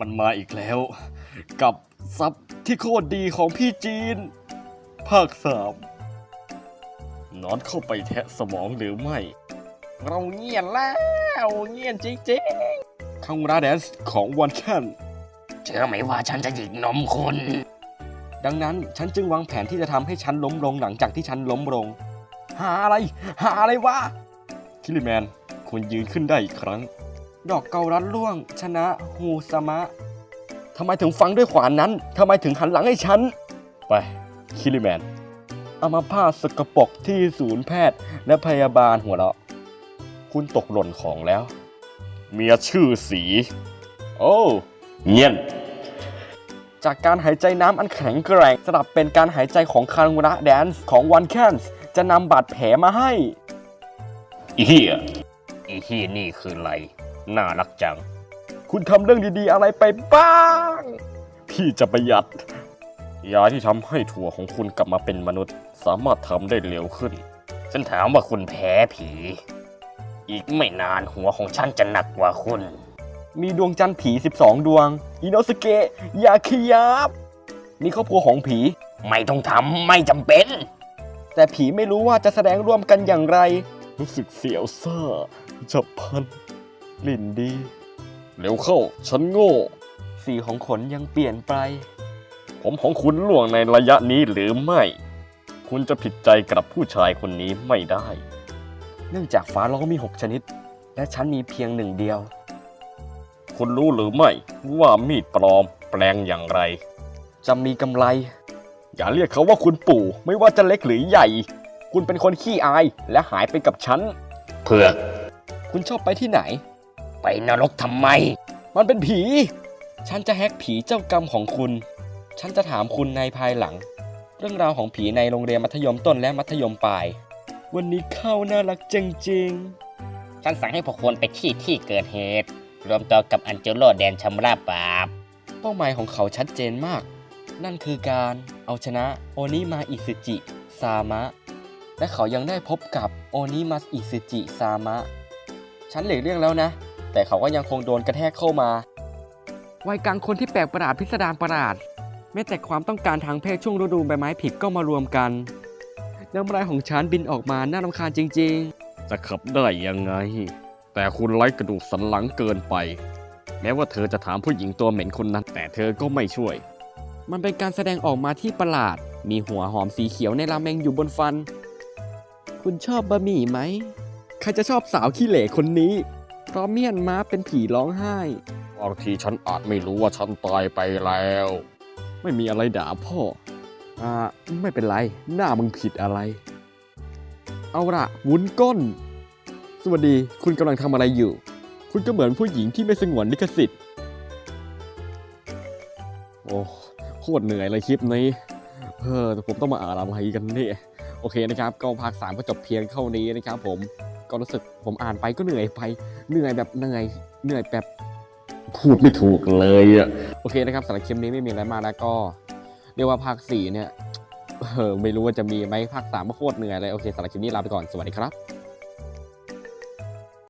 มันมาอีกแล้ว กับซับที่โคตรดีของพี่จีน ภาคสามนอนเข้าไปแทะสมองหรือไม่ เราเงียนแล้วเงียนจริงๆคังราแดนส์ของวันแคนเชื่อไหมว่าฉันจะหยิกนมคุณ ดังนั้นฉันจึงวางแผนที่จะทำให้ฉันล้มลงหลังจากที่ฉันล้มลง หาอะไร หาอะไรวะคิริแมนคุณยืนขึ้นได้อีกครั้ง ดอกเกาลัดล่วง ชนะฮูซามะทำไมถึงฟังด้วยขวานนั้นทำไมถึงหันหลังให้ฉัน ไป คิริแมนเอามาผ้าสกปรกที่ศูนย์แพทย์และพยาบาลหัวเราะ คุณตกหล่นของแล้ว เมียชื่อสี โอ้ เงียนจากการหายใจน้ำอันแข็งแกร่งสลับเป็นการหายใจของคารุระแดนซ์ของวันแคนส์จะนำบาดแผลมาให้ อีเหี้ยอีเหี้ยนี่คืออะไร น่ารักจัง คุณทำเรื่องดีๆ อะไรไปบ้าง พี่จะประหยัด ยาที่ทำให้ถั่วของคุณกลับมาเป็นมนุษย์ สามารถทำได้เร็วขึ้น ฉันถามว่าคุณแพ้ผี อีกไม่นานหัวของฉันจะหนักกว่าคุณ มีดวงจันทร์ผี 12 ดวง อิโนสเกะอย่าขยับนี่ครอบครัวของผี ไม่ต้องทำไม่จำเป็น แต่ผีไม่รู้ว่าจะแสดงร่วมกันอย่างไร รู้สึกเสียวซ่าจับพันก ลิ่นดี เร็วเข้า ฉันโง่ สีของขนยังเปลี่ยนไป ผมของคุณล่วงในระยะนี้หรือไม่ คุณจะผิดใจกับผู้ชายคนนี้ไม่ได้ เนื่องจากฟ้าร้องมี6ชนิด และฉันมีเพียงหนึ่งเดียว คุณรู้หรือไม่ว่ามีดปลอมแปลงอย่างไร จะมีกำไร อย่าเรียกเขาว่าคุณปู่ ไม่ว่าจะเล็กหรือใหญ่ คุณเป็นคนขี้อายและหายไปกับฉัน เผือก คุณชอบไปที่ไหน ไปนรกทำไม มันเป็นผี ฉันจะแฮกผีเจ้ากรรมของคุณ ฉันจะถามคุณในภายหลัง เรื่องราวของผีในโรงเรียนมัธยมต้นและมัธยมปลาย วันนี้เข้าน่ารักจริงฉันสั่งให้พวกคุณไปที่ที่เกิดเหตุ รวมตัวกับอันเจโลแดนชำระบาปๆเป้าหมายของเขาชัดเจนมาก นั่นคือการเอาชนะโอนิมาอิซึจิ ซามะ และเขายังได้พบกับโอนิมาอิซึจิ ซามะ ฉันหลีกเลี่ยงแล้วนะ แต่เขาก็ยังคงโดนกระแทกเข้ามาวัยกลางคนที่แปลกประหลาดพิสดารประหลาดแม้แต่ความต้องการทางเพศช่วงฤดูใบไม้ผลิก็มารวมกันน้ำลายของฉันบินออกมาน่ารำคาญจริง ๆ จะขับได้ยังไง แต่คุณไร้กระดูกสันหลังเกินไป แม้ว่าเธอจะถามผู้หญิงตัวเหม็นคนนั้น แต่เธอก็ไม่ช่วย มันเป็นการแสดงออกมาที่ประหลาด มีหัวหอมสีเขียวในราเมงอยู่บนฟัน คุณชอบบะหมี่ไหม ใครจะชอบสาวขี้เหร่คนนี้เพ ราะเมียนม้าเป็นผีร้องไห้ บางทีฉันอาจไม่รู้ว่าฉันตายไปแล้ว ไม่มีอะไรด่าพ่อ อ่า ไม่เป็นไร หน้ามึงผิดอะไร เอาละวุ้นก้น สวัสดีคุณกำลังทำอะไรอยู่ คุณก็เหมือนผู้หญิงที่ไม่สงวนลิขสิทธิ์ โอ้โคตรเหนื่อยเลยคลิปนี้ เออแต่ผมต้องมาอ่านอะไรกันเนี่ย โอเคนะครับก็ภาคสามก็จบเพียงเท่านี้นะครับ ผมก็รู้สึกผมอ่านไปก็เหนื่อยไปเหนื่อยแบบเหนื่อยเหนื่อยแบบพูดไม่ถูกเลยอะโอเคนะครับสำหรับคลิปนี้ไม่มีอะไรมากแล้วก็ เรียกว่าภาคสี่เนี่ยเออไม่รู้ว่าจะมีไหมภาคสามก็โคตรเหนื่อยเลยโอเคสำหรับคลิปนี้ลาไปก่อนสวัสดีครับ